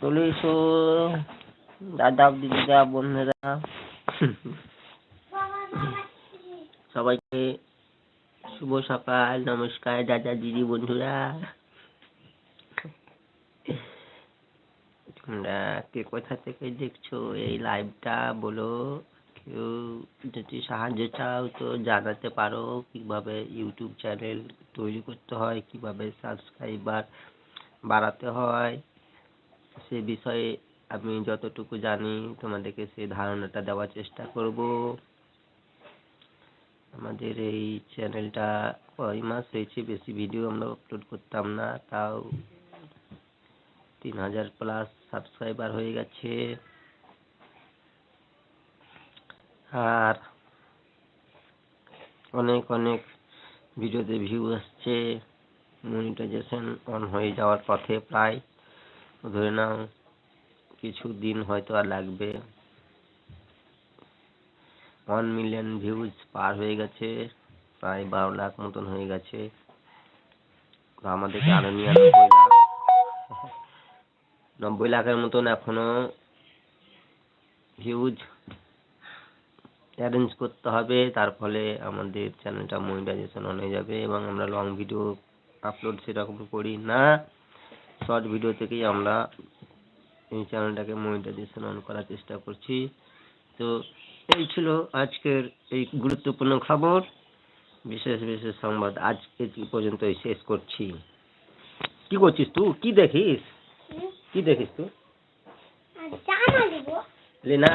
চলে এসো দাদা দিদিরা বন্ধুরা। সবাইকে শুভ সকাল, নমস্কার দাদা, দিদি, বন্ধুরা। তোমরা কে কোথা থেকে দেখছ এই লাইভটা বলো। কেউ যদি সাহায্য চাও তো জানাতে পারো, কীভাবে ইউটিউব চ্যানেল তৈরি করতে হয়, কীভাবে সাবস্ক্রাইবার বাড়াতে হয়। সে বিষয়ে আমি যতটুকু জানি, তোমাদেরকে সেই ধারণাটা দেওয়ার চেষ্টা করব। আমাদের এই চ্যানেলটা কয় মাস হয়েছে, বেশি ভিডিও আমরা আপলোড করতাম না, তাও তিন হাজার প্লাস সাবস্ক্রাইবার হয়ে গেছে। আর অনেক অনেক ভিডিওতে ভিউ আসছে মনিটাইজেশন অন হয়ে যাওয়ার পথে প্রায়। ধরে নাও কিছু দিন হয়তো আর লাগবে। ওয়ান মিলিয়ন ভিউজ পার হয়ে গেছে প্রায় বারো লাখ মতন হয়ে গেছে। তো আমাদেরকে আরও নিরানব্বই লাখ। নব্বই লাখের মতন এখনও হিউজ অ্যারেঞ্জ করতে হবে। তার ফলে আমাদের চ্যানেলটা মনিটাইজেশন অন হয়ে যাবে এবং আমরা লং ভিডিও আপলোড সেরকম করি না। শর্ট ভিডিও থেকেই আমরা এই চ্যানেলটাকে মনিটাইজেশন অন করার চেষ্টা করছি। তো এই ছিল আজকের এই গুরুত্বপূর্ণ খবর। বিশেষ বিশেষ সংবাদ আজকে এই পর্যন্তই শেষ করছি। কি করছিস তুই? কি দেখিস? কি দেখিস তুই? না